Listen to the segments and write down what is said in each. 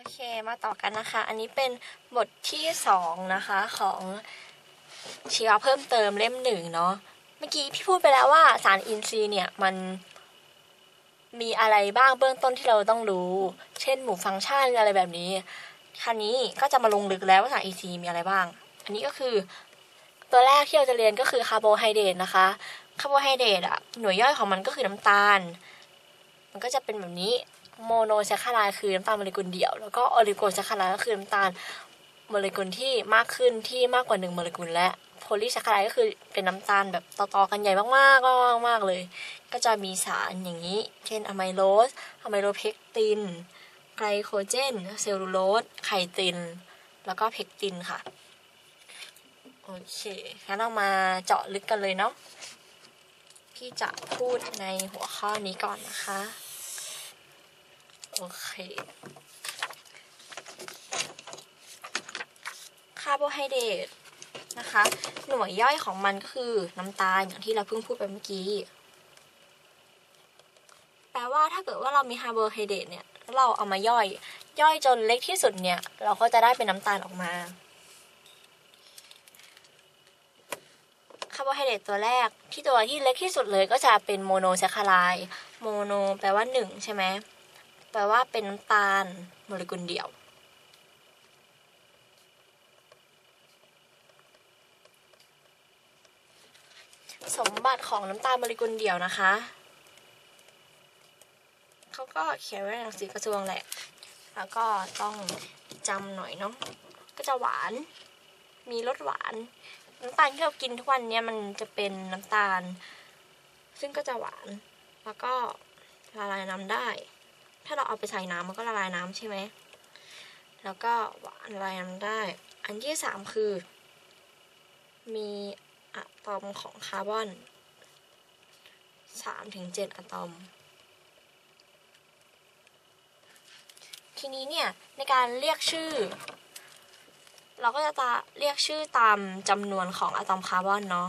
โอเคมาต่อกันนะคะ อันนี้เป็นบทที่สองนะคะของชีวะเพิ่มเติมเล่มหนึ่งเนาะเมื่อกี้พี่พูดไปแล้วว่าสารอินทรีย์เนี่ยมันมีอะไรบ้างเบื้องต้นที่เราต้องรู้ เช่นหมู่ฟังก์ชันอะไรแบบนี้คราวนี้ก็จะมาลงลึกแล้วว่าสารอินทรีย์มีอะไรบ้าง อันนี้ก็คือ ตัวแรกที่เราจะเรียนก็คือคาร์โบไฮเดรตนะคะคาร์โบไฮเดรตอะหน่วยย่อยของมันก็คือน้ำตาล มันก็จะเป็นแบบนี้ โมโนแซคคารด์คือน้ำตาลโมเลกุลเดี่ยว แล้วก็ออลิโกแซคคารด์ก็คือน้ำตาลโมเลกุลที่มากขึ้นที่มากกว่าหนึ่งโมเลกุลและโพลีแซคคารด์ก็คือเป็นน้ำตาลแบบต่อๆกันใหญ่มากๆมากๆมากเลย ก็จะมีสารอย่างนี้ เช่นอะไมโลสอะไมโลเพกติน ไกลโคเจน เซลลูโลสไคติน แล้วก็เพกตินค่ะ โอเคงั้นเรามาเจาะลึกกันเลยเนาะพี่จะพูดในหัวข้อนี้ก่อนนะคะ โอเค คาร์โบไฮเดรตนะคะ หน่วยย่อยของมันก็คือน้ำตาลอย่างที่เราเพิ่งพูดไปเมื่อกี้ แปลว่าถ้าเกิดว่าเรามีคาร์โบไฮเดรตเนี่ยเราเอามาย่อย ย่อยจนเล็กที่สุดเนี่ย เราก็จะได้เป็นน้ำตาลออกมาคาร์โบไฮเดรตตัวแรกที่ตัวที่เล็กที่สุดเลยก็จะเป็นโมโนแซคคารด์โมโนแปลว่าหนึ่งใช่ไหม แปลว่าเป็นน้ำตาลโมเลกุลเดียว สมบัติของน้ำตาลโมเลกุลเดียวนะคะเขาก็เขียนไว้ในหนังสือกระทรวงแหละ แล้วก็ต้องจำหน่อยเนาะก็จะหวาน มีรสหวาน น้ำตาลที่เรากินทุกวันเนี้ยมันจะเป็นน้ำตาล ซึ่งก็จะหวาน แล้วก็ละลายน้ำได้ ถ้าเราเอาไปใส่น้ำมันก็ละลายน้ำใช่ไหม แล้วก็หวานละลายน้ำได้ อันที่สามคือ มีอะตอมของคาร์บอนสามถึงเจ็ดอะตอม ทีนี้เนี่ยในการเรียกชื่อ เราก็จะตาเรียกชื่อตามจำนวนของอะตอมคาร์บอนเนาะ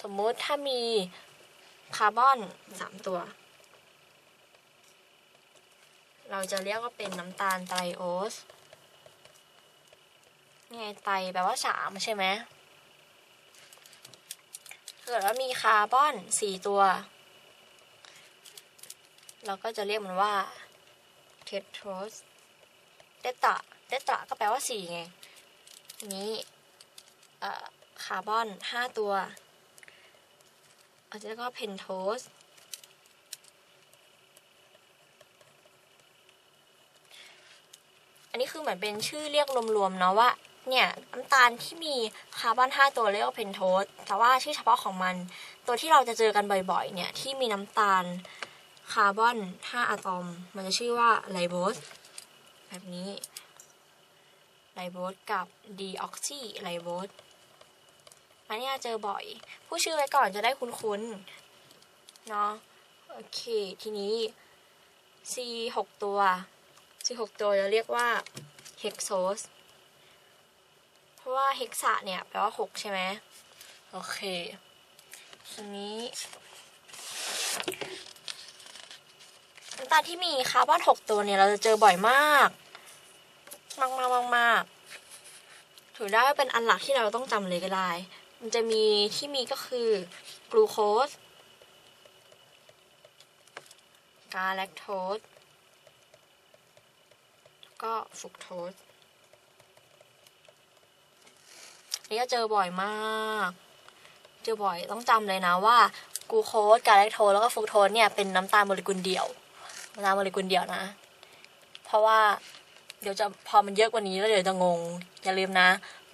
สมมติถ้ามีคาร์บอนสามตัว เราจะเรียกว่าเป็นน้ำตาลไตรโอสนี่ไงไตรแปลว่าสามใช่ไหมถ้าเกิดว่ามีคาร์บอนสี่ตัว เราก็จะเรียกมันว่าเทโทสเตตะเตตะก็แปลว่าสี่ไง นี้คาร์บอนห้าตัวอาจจะเรียกว่าเพนโทส นี้คือเหมือนเป็นชื่อเรียกรวมๆเนาะว่าเนี่ยน้ำตาลที่มีคาร์บอน 5 ตัวเรียกว่าเพนโทสแต่ว่าชื่อเฉพาะของมัน ตัวที่เราจะเจอกันบ่อยๆ เนี่ยที่มีน้ำตาลคาร์บอน 5 อะตอม มันจะชื่อว่าไลโบสแบบนี้ไลโบสกับดีออกซิไลโบสอันนี้เจอบ่อย ผู้ชื่อไว้ก่อนจะได้คุ้นๆเนาะโอเค ทีนี้ C 6 ตัว C 6ตัวจะเรียกว่า hexose เพราะว่า hexa เนี่ยแปลว่า 6 ใช่ไหมโอเคทีนี้น้ำตาลที่มีคาร์บอน 6 ตัวเนี่ย เราจะเจอบ่อยมาก มากมากมากมากถือได้ว่าเป็นอันหลักที่เราต้องจำเลยก็ได้ มันจะมีที่มีก็คือกลูโคสกาแลคโทส ก็ฟรุกโทสนี่ก็เจอบ่อยมาก เจอบ่อยต้องจำเลยนะว่ากูโคสกาแลคโทสแล้วก็ฟรุกโทสเนี่ยเป็นน้ำตาลโมเลกุลเดี่ยว น้ำตาลโมเลกุลเดี่ยวนะ เพราะว่าเดี๋ยวจะพอมันเยอะกว่านี้แล้วเดี๋ยวจะงง อย่าลืมนะ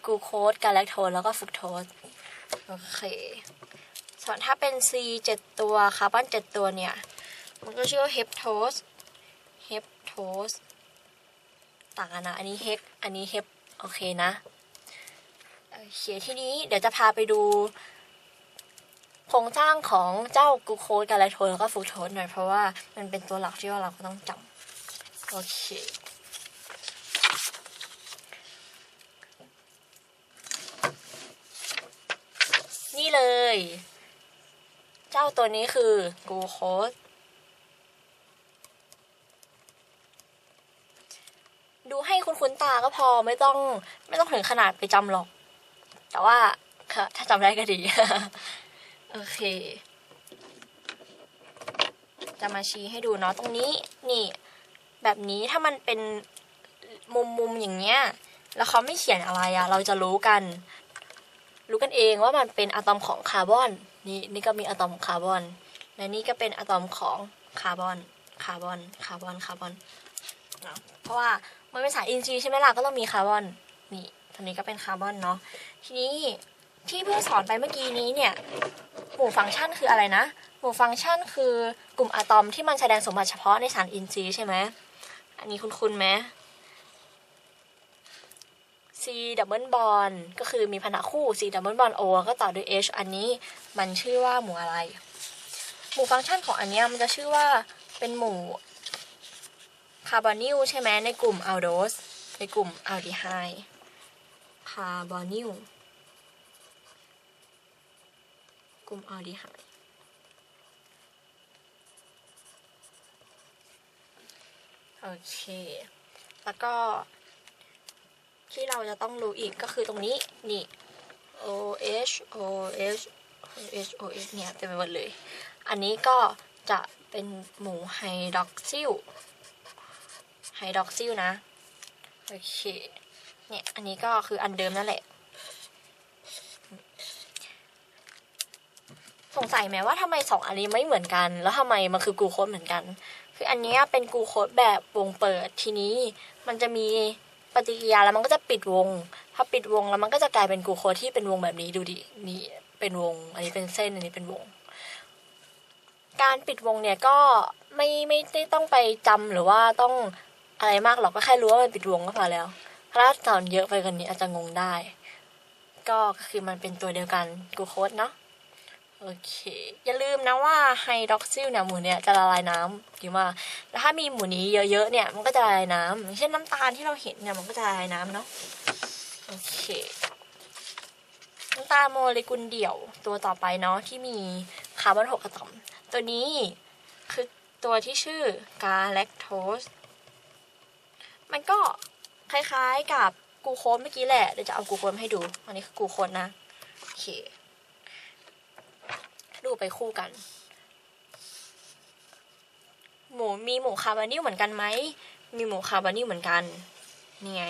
กูโคสกาแลคโทสแล้วก็ฟรุกโทสโอเค ส่วนถ้าเป็น C 7ตัวคาร์บอน7ตัวเนี่ย มันก็ชื่อว่าเฮปโทสเฮปโทส ต่างกันนะ อันนี้เฮกอันนี้เฮปโอเคนะโอเคทีนี้เดี๋ยวจะพาไปดูโครงสร้างของเจ้ากูโคสกาแลโทสแล้วก็ฟรุกโทสหน่อยเพราะว่ามันเป็นตัวหลักที่ว่าเราก็ต้องจำโอเคนี่เลย เจ้าตัวนี้คือกูโคส ดูให้คุ้นตาก็พอไม่ต้อง ไม่ต้องถึงขนาดไปจำหรอก แต่ว่าค่ะถ้าจำได้ก็ดี โอเค จะมาชี้ให้ดูเนาะตรงนี้นี่ แบบนี้ถ้ามันเป็นมุมมุมอย่างเงี้ย แล้วเขาไม่เขียนอะไรอะเราจะรู้กัน รู้กันเองว่ามันเป็นอะตอมของคาร์บอน นี่นี่ก็มีอะตอมของคาร์บอน และนี่ก็เป็นอะตอมของคาร์บอน คาร์บอน คาร์บอน คาร์บอน เพราะว่า มันเป็นสารอินทรีย์ใช่ไหมล่ะก็ต้องมีคาร์บอนนี่ตรงนี้ก็เป็นคาร์บอนเนาะทีนี้ที่เพิ่งสอนไปเมื่อกี้นี้เนี่ยหมู่ฟังก์ชันคืออะไรนะ หมู่ฟังก์ชันคือกลุ่มอะตอมที่มันแสดงสมบัติเฉพาะในสารอินทรีย์ใช่ไหมอันนี้คุณคุณไหม C ดับเบิลบอนก็คือมีพันธะคู่ C ดับเบิลบอน O ก็ต่อด้วย H อันนี้มันชื่อว่าหมู่อะไร หมู่ฟังก์ชันของอันนี้มันจะชื่อว่าเป็นหมู่ คาร์บอนิลใช่ไหมในกลุ่มอัลโดสในกลุ่มอัลดีไฮด์คาร์บอนิลกลุ่มอัลดีไฮด์โอเค แล้วก็ที่เราจะต้องรู้อีกก็คือตรงนี้ นี่ OH OH OH OH เนี่ยเต็มไปหมดเลย อันนี้ก็จะเป็นหมู่ไฮดรอกซิล ไฮดรอกซิลนะ โอเค เนี่ย อันนี้ก็คืออันเดิมนั่นแหละ สงสัยไหมว่าทำไมสองอันนี้ไม่เหมือนกัน แล้วทำไมมันคือกูโคสเหมือนกัน คืออันนี้เป็นกูโคสแบบวงเปิดทีนี้ มันจะมีปฏิกิริยาแล้วมันก็จะปิดวง พอปิดวงแล้วมันก็จะกลายเป็นกูโคสที่เป็นวงแบบนี้ดูดิ นี่เป็นวง อันนี้เป็นเส้น อันนี้เป็นวง การปิดวงเนี่ยก็ไม่ไม่ได้ต้องไปจำหรือว่าต้อง อะไรมากหรอกก็แค่รู้ว่ามันปิดวงก็พอแล้วถ้าสอนเยอะไปกว่านี้อาจจะงงได้ ก็คือมันเป็นตัวเดียวกันกูโคสเนาะโอเค อย่าลืมนะว่าไฮดรอกซิลเนี่ยหมูเนี่ยจะละลายน้ำดีมากแล้วถ้ามีหมูนี้เยอะๆเนี่ยมันก็จะละลายน้ำอย่างเช่นน้ำตาลที่เราเห็นเนี่ยมันก็จะละลายน้ำเนาะโอเคน้ำตาลโมเลกุลเดี่ยวตัวต่อไปเนาะที่มีคาร์บอนหกอะตอม ตัวนี้คือตัวที่ชื่อกาแลคโทส มันก็คล้ายๆกับกูโคสเมื่อกี้แหละ เดี๋ยวจะเอากูโคสมาให้ดู อันนี้คือกูโคสนะ โอเค ดูไปคู่กัน หมูมีหมูคาร์บอนิลเหมือนกันไหม มีหมูคาร์บอนิลเหมือนกัน นี่ไง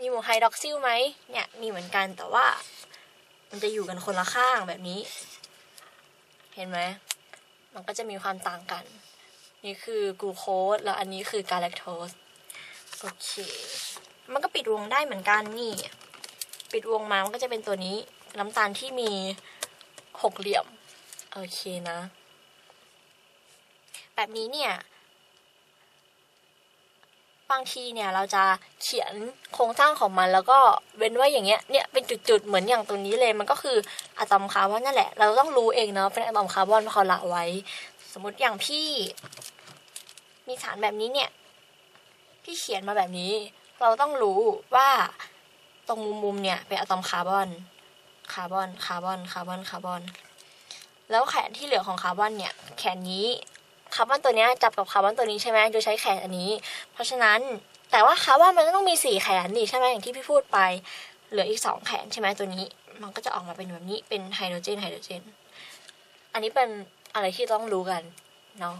มีหมูไฮดรอกซิลไหม เนี่ย มีเหมือนกันแต่ว่า มันจะอยู่กันคนละข้างแบบนี้ เห็นไหม มันก็จะมีความต่างกัน นี่คือกลูโคสแล้วอันนี้คือกาแลคโทสโอเค มันก็ปิดวงได้เหมือนกันนี่ ปิดวงมามันก็จะเป็นตัวนี้ น้ำตาลที่มีหกเหลี่ยม โอเคนะ แบบนี้เนี่ยบางทีเนี่ยเราจะเขียนโครงสร้างของมันแล้วก็เว้นไว้อย่างเงี้ยเนี่ยเป็นจุดๆเหมือนอย่างตรงนี้เลยมันก็คืออะตอมคาร์บอนนั่นแหละ เราต้องรู้เองเนาะเป็นอะตอมคาร์บอนเพราะเขาละไว้ สมมติอย่างพี่ มีสารแบบนี้เนี่ยพี่เขียนมาแบบนี้ เราต้องรู้ว่าตรงมุมๆเนี่ยเป็นอะตอมคาร์บอน คาร์บอน คาร์บอน คาร์บอน คาร์บอน แล้วแขนที่เหลือของคาร์บอนเนี่ย แขนนี้ คาร์บอนตัวนี้จับกับคาร์บอนตัวนี้ใช่ไหมโดยใช้แขนอันนี้ เพราะฉะนั้น แต่ว่าคาร์บอนมันก็ต้องมีสี่แขนนี่ใช่ไหมอย่างที่พี่พูดไป เหลืออีกสองแขนใช่ไหมตัวนี้ มันก็จะออกมาเป็นแบบนี้ เป็นไฮโดรเจน ไฮโดรเจน อันนี้เป็นอะไรที่ต้องรู้กันเนาะ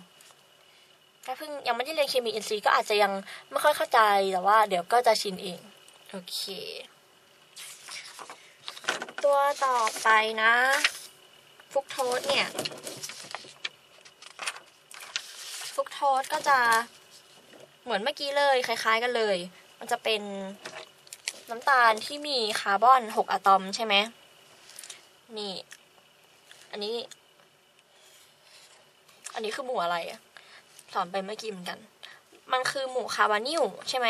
ถ้าเพิ่งยังไม่ได้เรียนเคมีอินทรีย์ก็อาจจะยังไม่ค่อยเข้าใจแต่ว่า เดี๋ยวก็จะชินเอง โอเค ตัวต่อไปนะฟุกโทสเนี่ยฟุกโทสก็จะเหมือนเมื่อกี้เลยคล้าย ๆ กันเลย มันจะเป็นน้ำตาลที่มีคาร์บอนหกอะตอมใช่ไหมนี่ อันนี้ อันนี้คือหมู่อะไรอะ สอนไปเมื่อกี้เหมือนกัน มันคือหมู่คาร์บอนิลใช่ไหม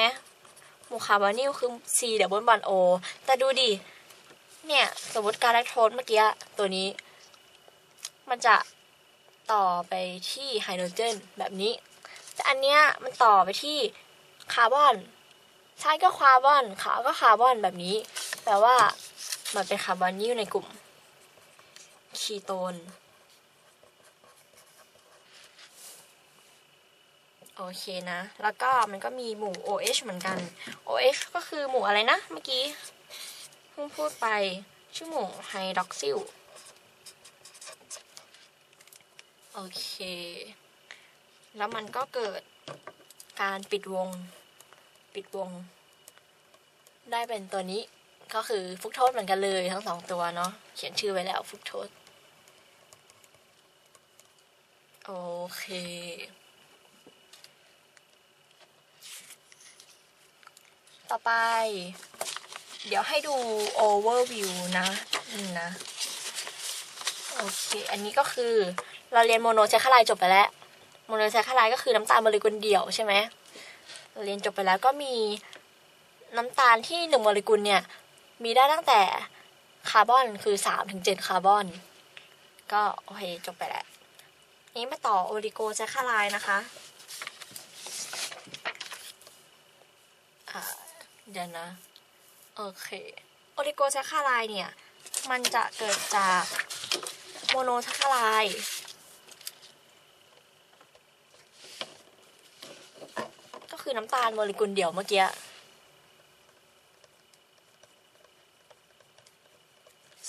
หมู่คาร์บอนิลคือ C ดับเบิลบอน O แต่ดูดิ เนี่ย สมมติการแลคโทสเมื่อกี้ตัวนี้ มันจะต่อไปที่ไฮโดรเจนแบบนี้ แต่อันเนี้ยมันต่อไปที่คาร์บอนใช่ก็คาร์บอนขาวก็คาร์บอนแบบนี้ แปลว่ามันเป็นคาร์บอนิลในกลุ่มคีโตน โอเคนะ แล้วก็มันก็มีหมู่ OH เหมือนกัน OH ก็คือหมู่อะไรนะ เมื่อกี้เพิ่งพูดไปชื่อหมู่ไฮดรอกซิลโอเค แล้วมันก็เกิดการปิดวง ปิดวง ได้เป็นตัวนี้ก็คือฟุกโทษเหมือนกันเลยทั้งสองตัวเนาะเขียนชื่อไว้แล้วฟุกโทษ โอเค ต่อไป เดี๋ยวให้ดู overview นะอืมนะ โอเค อันนี้ก็คือเราเรียนโมโนไซคลายจบไปแล้ว โมโนไซคลายก็คือน้ำตาลโมเลกุลเดี่ยวใช่ไหมเราเรียนจบไปแล้วก็มีน้ำตาลที่หนึ่งโมเลกุลเนี่ย มีได้ตั้งแต่คาร์บอนคือสามถึงเจ็ดคาร์บอน ก็โอเคจบไปแล้ว นี้มาต่อโอลิโกไซคลายนะคะอ่า เดี๋ยวนะ โอเค โอลิโกไซคลายเนี่ย มันจะเกิดจากโมโนไซคลายก็คือน้ำตาลโมเลกุลเดี่ยวเมื่อกี้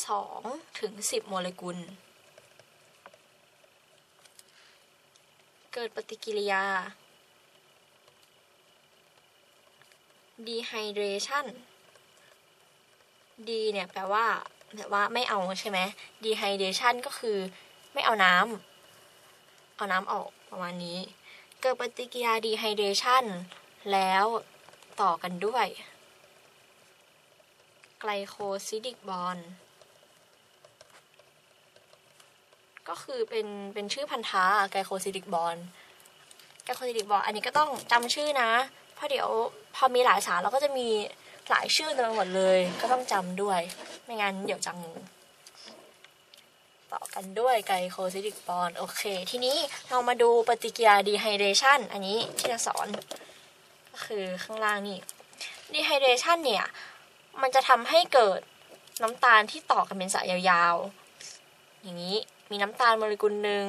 สองถึงสิบโมเลกุล เกิดปฏิกิริยา dehydration D เนี่ยแปลว่าแบบว่าไม่เอาใช่ไหม dehydration ก็คือไม่เอาน้ำเอาน้ำออกประมาณนี้ เกิดปฏิกิริยา dehydration แล้วต่อกันด้วย ไกลโคซิดิกบอนก็คือเป็นเป็นชื่อพันธะไกลโคซิดิกบอนไกลโคซิดิกบอนอันนี้ก็ต้องจำชื่อนะ เพราะเดี๋ยว พอมีหลายสารเราก็จะมีหลายชื่อเต็มไปหมดเลย ก็ต้องจำด้วย ไม่งั้นเดี๋ยวจังงต่อกันด้วยไกลโคซิดิกบอนโอเค ทีนี้เรามาดูปฏิกิริยาดีไฮเดชันอันนี้ที่จะสอน ก็คือข้างล่างนี่ดีไฮเดชันเนี่ย มันจะทำให้เกิดน้ำตาลที่ต่อกันเป็นสายยาวๆ อย่างนี้มีน้ำตาลโมเลกุลหนึ่ง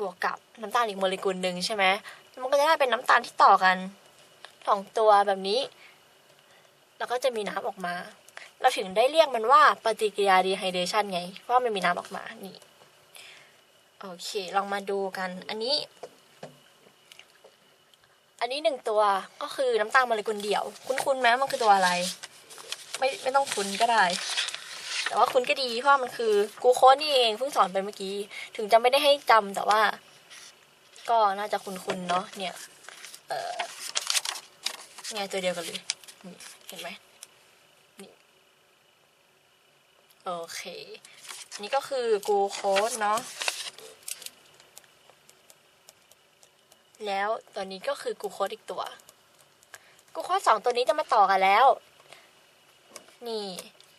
บวกกับน้ำตาลอีกโมเลกุลหนึ่งใช่ไหมมันก็จะได้เป็นน้ำตาลที่ต่อกัน สองตัวแบบนี้ แล้วก็จะมีน้ำออกมา เราถึงได้เรียกมันว่าปฏิกิริยาดีไฮเดชันไง เพราะมันมีน้ำออกมา นี่ โอเค ลองมาดูกัน อันนี้ อันนี้หนึ่งตัว ก็คือน้ำตาลโมเลกุลเดี่ยว คุ้นๆไหมมันคือตัวอะไร ไม่ไม่ต้องคุ้นก็ได้แต่ว่าคุ้นก็ดีเพราะมันคือกูโคนี่เองเพิ่งสอนไปเมื่อกี้ ถึงจะไม่ได้ให้จำแต่ว่า ก็น่าจะคุ้นๆเนาะเนี่ย เออ ไงตัวเดียวกันเลยเห็นไหมนี่โอเคนนี้ก็คือกูโคสเนาะแล้วตัวนี้ก็คือกูโคสอีกตัว กูโคสสองตัวนี้จะมาต่อกันแล้ว นี่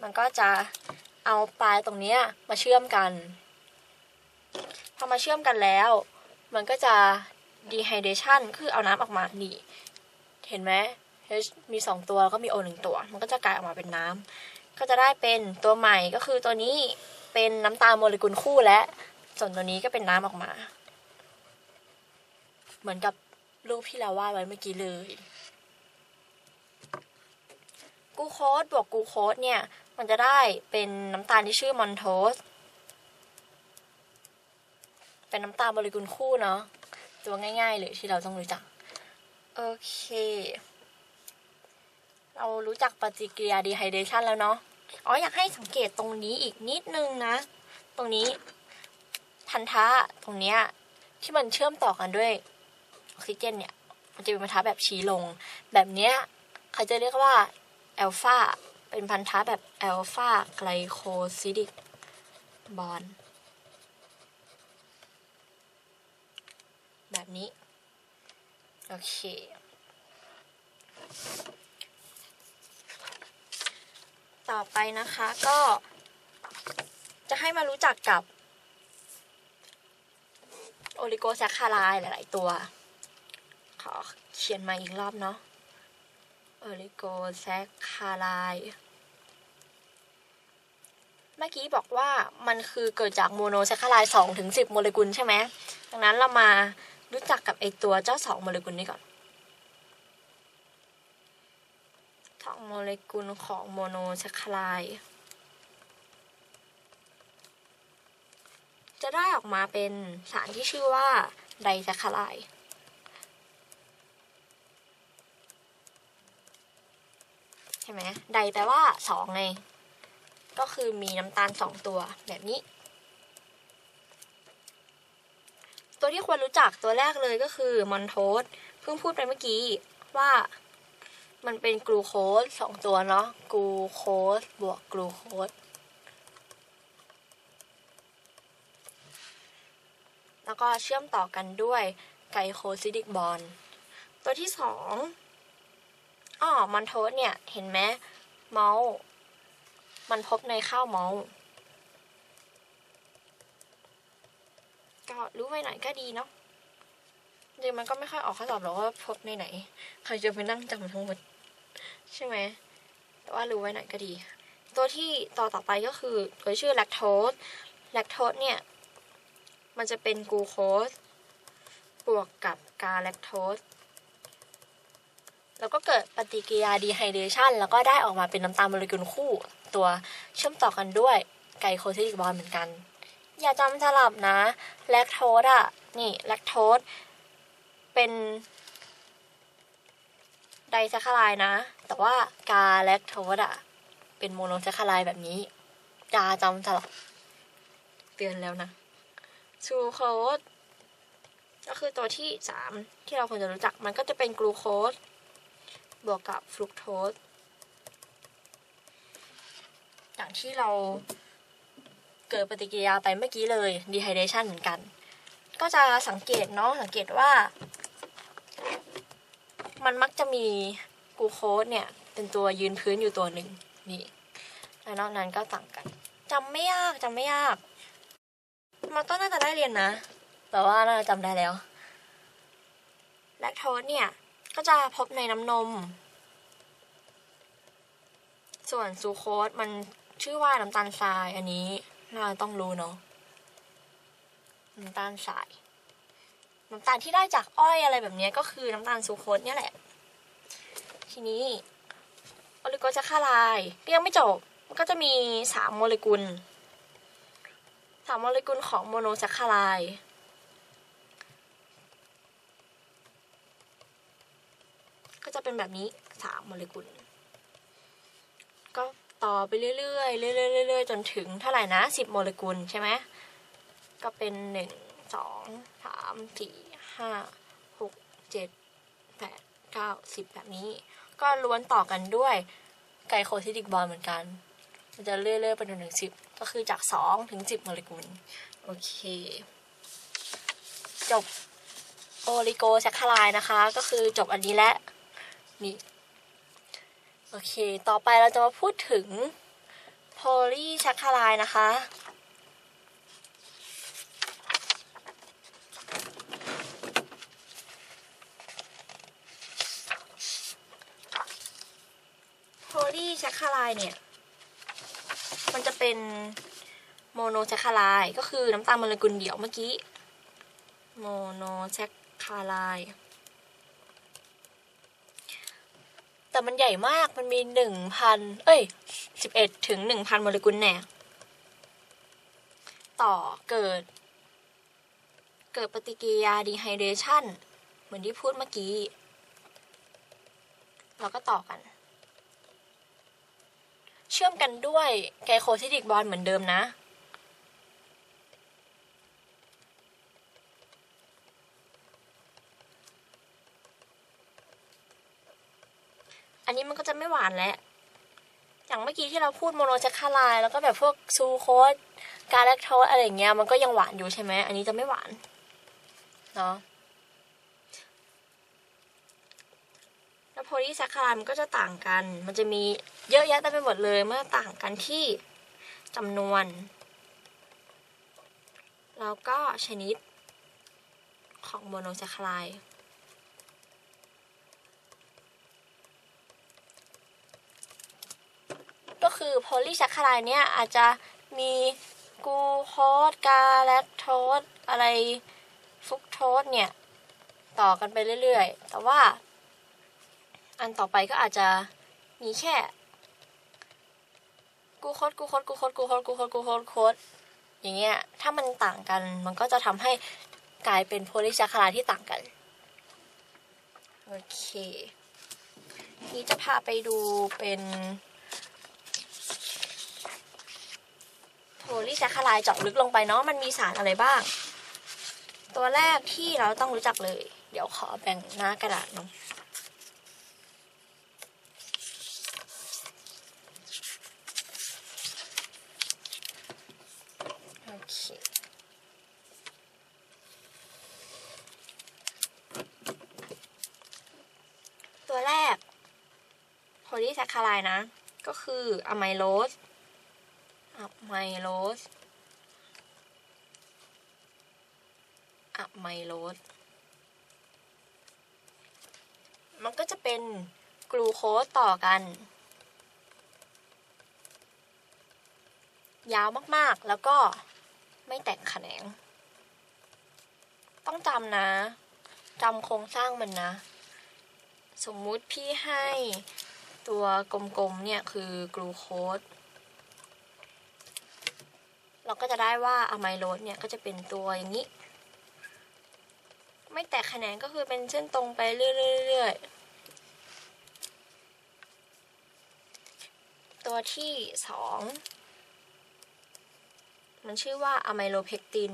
มันก็จะเอาปลายตรงเนี้ยมาเชื่อมกัน พอมาเชื่อมกันแล้ว มันก็จะ dehydration คือเอาน้ำออกมา นี่ เห็นไหม H มีสองตัวแล้วก็มี O หนึ่งตัว มันก็จะกลายออกมาเป็นน้ำก็จะได้เป็นตัวใหม่ก็คือตัวนี้เป็นน้ำตาลโมเลกุลคู่และส่วนตัวนี้ก็เป็นน้ำออกมา เหมือนกับรูปที่เราวาดไว้เมื่อกี้เลยกูโคสบวกกูโคสเนี่ย มันจะได้เป็นน้ำตาลที่ชื่อมอนโทส เป็นน้ำตาลโมเลกุลคู่เนาะตัวง่าย ๆ เลยที่เราต้องรู้จัก โอเค เรารู้จักปฏิกิริยาดีไฮเดชันแล้วเนาะ อ๋ออยากให้สังเกตตรงนี้อีกนิดนึงนะ ตรงนี้พันธะตรงเนี้ยที่มันเชื่อมต่อกันด้วยออกซิเจนเนี่ย มันจะเป็นพันธะแบบชี้ลง แบบเนี้ยเขาจะเรียกว่าแอลฟาเป็นพันธะแบบแอลฟาไกลโคซิดิกบอนแบบนี้ โอเค ต่อไปนะคะก็ จะให้มารู้จักกับโอลิโกแซคคารายหลาย ๆ ตัว ขอเขียนมาอีกรอบเนาะโอลิโกแซคคารายเมื่อกี้บอกว่ามันคือเกิดจากโมโนแซคคารายสองถึงสิบโมเลกุลใช่ไหม ดังนั้นเรามา รู้จักกับไอตัวเจ้าสองโมเลกุลนี้ก่อนสองโมเลกุลของโมโนแซคคารายจะได้ออกมาเป็นสารที่ชื่อว่าไดแซคคารายใช่ไหมไดแปลว่าสองไง ก็คือมีน้ำตาลสองตัวแบบนี้ ตัวที่ควรรู้จักตัวแรกเลยก็คือมอนโทสเพิ่งพูดไปเมื่อกี้ว่ามันเป็นกลูโคสสองตัวเนาะกลูโคสบวกกลูโคสแล้วก็เชื่อมต่อกันด้วยไกลโคซิดิกบอลตัวที่สองอ๋อมอนโทสเนี่ย เห็นไหมเมาส์มันพบในข้าวเมาส์ ก็รู้ไว้หน่อยก็ดีเนาะจริงมันก็ไม่ค่อยออกข้อสอบหรอกว่าพบในไหน ใครจะไปนั่งจำทั้งหมด ใช่ไหม แต่ว่ารู้ไว้หน่อยก็ดี ตัวที่ต่อต่อไปก็คือตัวชื่อแลคโตสแลคโตสเนี่ย มันจะเป็นกูโคสบวกกับกาแลคโตสแล้วก็เกิดปฏิกิริยาดีไฮเดรชันแล้วก็ได้ออกมาเป็นน้ำตาลโมเลกุลคู่ ตัวเชื่อมต่อกันด้วยไกลโคซิลิกบอลเหมือนกัน อย่าจำสลับนะ แลคโตสอะ นี่แลคโตสเป็นไดแซคคารายนะ แต่ว่ากาแลคโตสอะ เป็นโมโนแซคคารายแบบนี้จาจำสลับ เตือนแล้วนะซูโคสก็คือตัวที่สามที่เราควรจะรู้จักมันก็จะเป็นกลูโคสบวกกับฟรุกโตสอย่างที่เรา เกิดปฏิกิริยาไปเมื่อกี้เลย dehydration เหมือนกัน ก็จะสังเกตเนาะสังเกตว่า มันมักจะมีกลูโคสเนี่ย เป็นตัวยืนพื้นอยู่ตัวหนึ่งนี่แล้วนอกนั้นก็ต่างกันจำไม่ยากจำไม่ยากมาต้นน่าจะได้เรียนนะ แต่ว่าน่าจะจำได้แล้วแลคโตสเนี่ย ก็จะพบในน้ำนม ส่วนซูโคสมันชื่อว่าน้ำตาลทรายอันนี้ น่าต้องรู้เนาะน้ำตาลทราย น้ำตาลที่ได้จากอ้อยอะไรแบบนี้ก็คือน้ำตาลซูโคสเนี่ยแหละ ทีนี้โอลิโกแซคคารายก็ยังไม่จบ มันก็จะมีสามโมเลกุลสามโมเลกุลของโมโนแซคคารายก็จะเป็นแบบนี้สามโมเลกุล ต่อไปเรื่อยๆเรื่อยๆเรื่อยๆจนถึงเท่าไหร่นะสิบโมเลกุลใช่ไหมก็เป็นหนึ่งสองสามสี่ห้าหกเจ็ดแปดเก้าสิบแบบนี้ ก็ล้วนต่อกันด้วยไกลโคซิดิกบอลเหมือนกัน มันจะเรื่อยๆไปจนถึงสิบก็คือจากสองถึงสิบโมเลกุล โอเค จบโอลิโกแซคคารายนะคะ ก็คือจบอันนี้แล้วนี่ โอเค ต่อไปเราจะมาพูดถึงโพลีแซคคารายนะคะ โพลีแซคคารายเนี่ย มันจะเป็นโมโนแซคคาราย ก็คือน้ำตาลโมเลกุลเดี่ยวเมื่อกี้ โมโนแซคคาราย แต่มันใหญ่มากมันมีหนึ่งพันเอ้ยสิบเอ็ดถึงหนึ่งพันโมเลกุลแน่ต่อเกิด เกิดปฏิกิริยาดีไฮเดรชันเหมือนที่พูดเมื่อกี้ เราก็ต่อกัน เชื่อมกันด้วยไกลโคซิดิกบอลเหมือนเดิมนะ อันนี้มันก็จะไม่หวานแล้ว อย่างเมื่อกี้ที่เราพูดโมโนแซคคารายแล้วก็แบบพวกซูโคสกาแลคโตสอะไรเงี้ยมันก็ยังหวานอยู่ใช่ไหมอันนี้จะไม่หวานเนาะแล้วโพลีแซคคารายมันก็จะต่างกัน มันจะมีเยอะแยะเต็มไปหมดเลยเมื่อต่างกันที่จำนวน แล้วก็ชนิดของโมโนแซคคาราย ก็คือโพลีแซคคารายเนี่ยอาจจะมีกูโคสกาแลคโตสอะไรฟุกโตสเนี่ย ต่อกันไปเรื่อยๆ แต่ว่า อันต่อไปก็อาจจะมีแค่ กูโคดกูโคดกูโคดกูโคดกูโคดกูโคดโคดอย่างเงี้ยถ้ามันต่างกันมันก็จะทำให้กลายเป็นโพลิแซคคาไลด์ที่ต่างกันโอเค นี่จะพาไปดูเป็น โพลีแซคคาไลด์เจาะลึกลงไปเนาะมันมีสารอะไรบ้าง ตัวแรกที่เราต้องรู้จักเลย เดี๋ยวขอแบ่งหน้ากระดาษเนาะโอเคตัวแรกโพลีแซคคาไลด์นะ ก็คืออะไมโลส อะไมโลสอะไมโลสมันก็จะเป็นกลูโคสต่อกัน ยาวมากๆ แล้วก็ไม่แตกแขนง ต้องจำนะจำโครงสร้างมันนะ สมมุติพี่ให้ตัวกลมๆเนี่ยคือกลูโคส เราก็จะได้ว่าอะไมโลสเนี่ยก็จะเป็นตัวอย่างนี้ ไม่แตกแขนงก็คือเป็นเส้นตรงไปเรื่อยๆตัวที่สองมันชื่อว่าอะไมโลเพกติน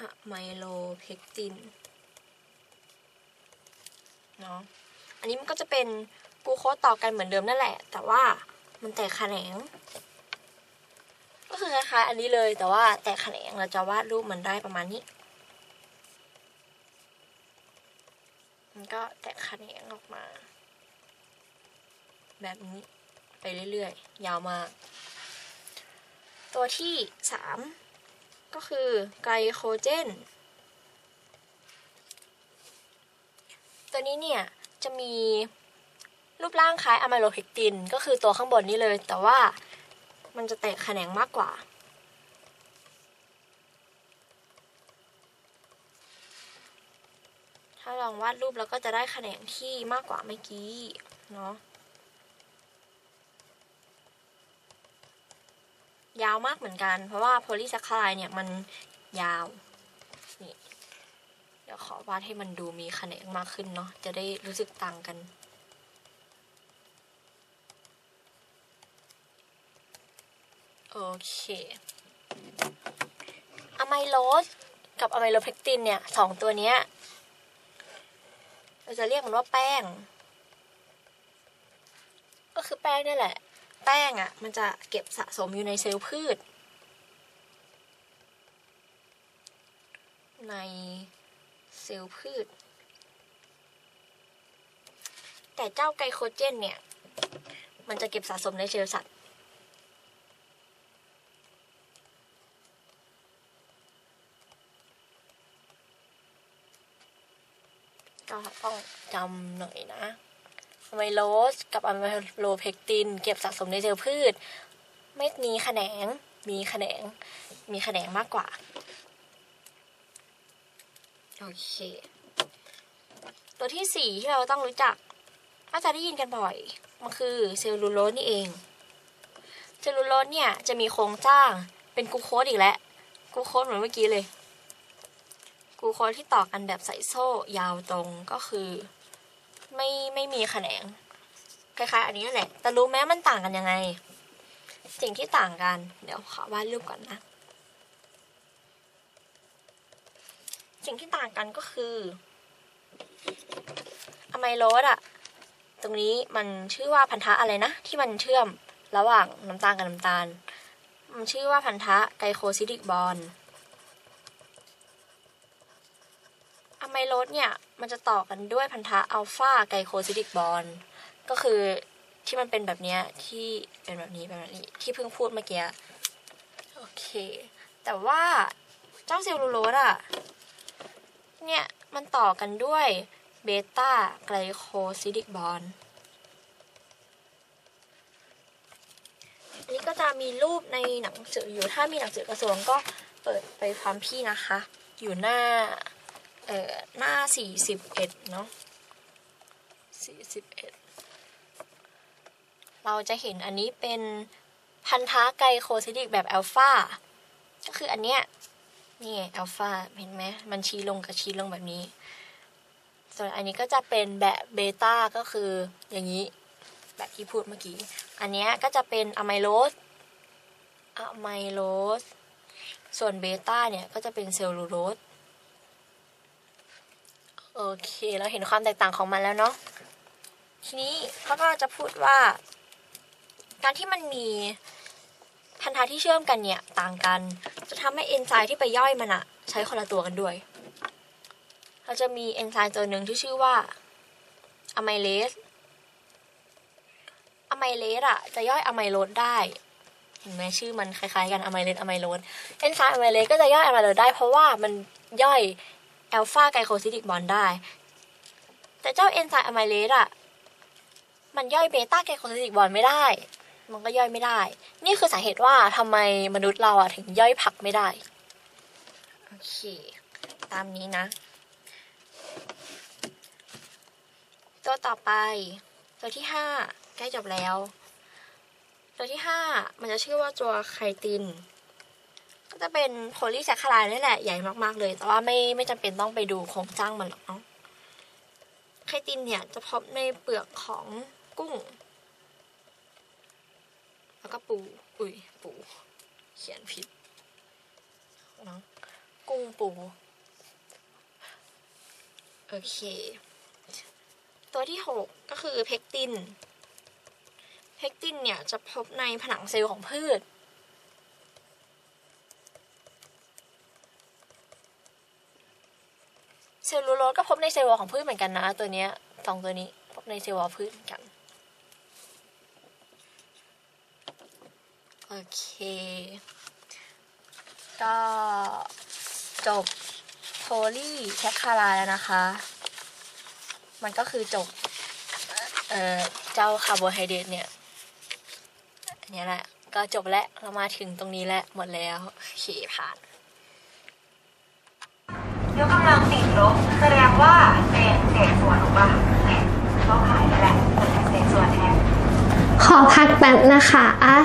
อะไมโลเพกตินเนาะอันนี้มันก็จะเป็น กูโคสต่อกันเหมือนเดิมนั่นแหละ แต่ว่ามันแตกแขนง ก็คือคล้ายๆอันนี้เลยแต่ว่าแตกแขนงเราจะวาดรูปมันได้ประมาณนี้ มันก็แตกแขนงออกมา แบบนี้ไปเรื่อยๆ ยาวมาก ตัวที่สามก็คือไกลโคเจน ตัวนี้เนี่ยจะมี รูปร่างคล้ายอะไมโลเพกติน ก็คือตัวข้างบนนี้เลย แต่ว่ามันจะแตกแขนงมากกว่า ถ้าลองวาดรูปแล้วก็จะได้แขนงที่มากกว่าเมื่อกี้เนาะยาวมากเหมือนกัน เพราะว่าโพลีแซคคาไลด์เนี่ยมันยาว นี่ เดี๋ยวขอวาดให้มันดูมีแขนงมากขึ้นเนาะ จะได้รู้สึกต่างกัน โอเคอะไมโลสกับอะไมโลเพกตินเนี่ยสองตัวเนี้ยเราจะเรียกมันว่าแป้ง ก็คือแป้งนี่แหละ แป้งอะ่ะ มันจะเก็บสะสมอยู่ในเซลล์พืช ในเซลล์พืช แต่เจ้าไกลโคเจนเนี่ย มันจะเก็บสะสมในเซลล์สัตว์ ก็ต้องจำหน่อยนะอะไมโลสกับอะไมโลเพกติน เก็บสะสมในเซลล์พืช ไม่มีแขนง มีแขนง มีแขนงมากกว่า โอเค ตัวที่สี่ที่เราต้องรู้จักก็จจะได้ยินกันบ่อย มันคือเซลลูโลสนี่เอง เซลลูโลสเนี่ยจะมีโครงสร้างเป็นกูโคสอีกแล้วกูโคสเหมือนเมื่อกี้เลย กูโคที่ต่อกันแบบใส่โซ่ยาวตรงก็คือ ไม่ไม่มีแขนงคล้ายๆ อันนี้แหละ แต่รู้ไหมมันต่างกันยังไง สิ่งที่ต่างกัน เดี๋ยวขอวาดรูปก่อนนะ สิ่งที่ต่างกันก็คืออะไมโลสอะตรงนี้มันชื่อว่าพันธะอะไรนะ ที่มันเชื่อมระหว่างน้ำตาลกับน้ำตาล มันชื่อว่าพันธะไกลโคซิดิกบอนด์อะ ไมโลสเนี่ย มันจะต่อกันด้วยพันธะอัลฟาไกลโคซิดิกบอนด์ก็คือที่มันเป็นแบบเนี้ยที่เป็นแบบนี้เป็นแบบนี้ที่เพิ่งพูดเมื่อกี้โอเค แต่ว่าเจ้าเซลลูโลสอะเนี่ยมันต่อกันด้วยเบต้าไกลโคซิดิกบอนด์อันนี้ก็จะจะมีรูปในหนังสืออยู่ถ้ามีหนังสือกระทรวงก็เปิดไปพร้อมพี่นะคะ อยู่หน้า เอ่อหน้าสี่สิบเอ็ดเนาะสี่สิบเอ็ดเราจะเห็นอันนี้เป็นพันธะไกลโคซิดิกแบบอัลฟาก็คืออันเนี้ยนี่อัลฟาเห็นไหมมันชี้ลงกับชี้ลงแบบนี้ ส่วนอันนี้ก็จะเป็นแบบเบต้าก็คืออย่างนี้ แบบที่พูดเมื่อกี้ อันเนี้ยก็จะเป็นอะไมโลสอะไมโลสส่วนเบต้าเนี่ยก็จะเป็นเซลลูโลส โอเค เราเห็นความแตกต่างของมันแล้วเนาะทีนี้เขาก็จะพูดว่า การที่มันมีพันธะที่เชื่อมกันเนี่ยต่างกัน จะทำให้เอนไซม์ที่ไปย่อยมันอะใช้คนละตัวกันด้วย เราจะมีเอนไซม์ตัวหนึ่งที่ชื่อว่าอะไมเลสอะไมเลสอะจะย่อยอะไมโลสได้ เห็นไหมชื่อมันคล้ายๆกันอะไมเลสอะไมโลสเอนไซม์อะไมเลสก็จะย่อยอะไมโลสได้เพราะว่ามันย่อย แอลฟาไกลโคซิดิกบอนได้ แต่เจ้าเอนไซม์อะไมเลสอะมันย่อยเบต้าไกลโคซิดิกบอนไม่ได้ มันก็ย่อยไม่ได้ นี่คือสาเหตุว่าทำไมมนุษย์เราอะถึงย่อยผักไม่ได้ โอเค ตามนี้นะ ตัวต่อไป ตัวที่ห้าใกล้จบแล้ว ตัวที่ห้ามันจะชื่อว่าตัวไคติน จะเป็นโพลีแซคคารายนี่แหละใหญ่มากๆเลย แต่ว่าไม่ไม่จำเป็นต้องไปดูโครงสร้างมันหรอกเนาะไคตินเนี่ยจะพบในเปลือกของกุ้ง แล้วก็ปู อุ้ยปู เขียนผิดเนาะกุ้งปู โอเค ตัวที่หกก็คือเพกติน เพกตินเนี่ยจะพบในผนังเซลล์ของพืช ซลลูโลสก็พบในเซลล์วอลของพืชเหมือนกันนะ ตัวเนี้ยสองตัวนี้พบในเซลล์วอลพืชเหมือนกันโอเค ก็จบโพลีแคคคาราแล้วนะคะ มันก็คือจบเอ่อเจ้าคาร์โบไฮเดรตเนี่ยอันนี้แหละ ก็จบแล้วเรามาถึงตรงนี้แล้วหมดแล้วโอเคผ่าน กกำลังติดลบแสดงว่าเศษเศษส่วนถูกป่ะเนี่ยก็หายไปแหละเศษส่วนแทนขอพักแป๊บนะคะอะ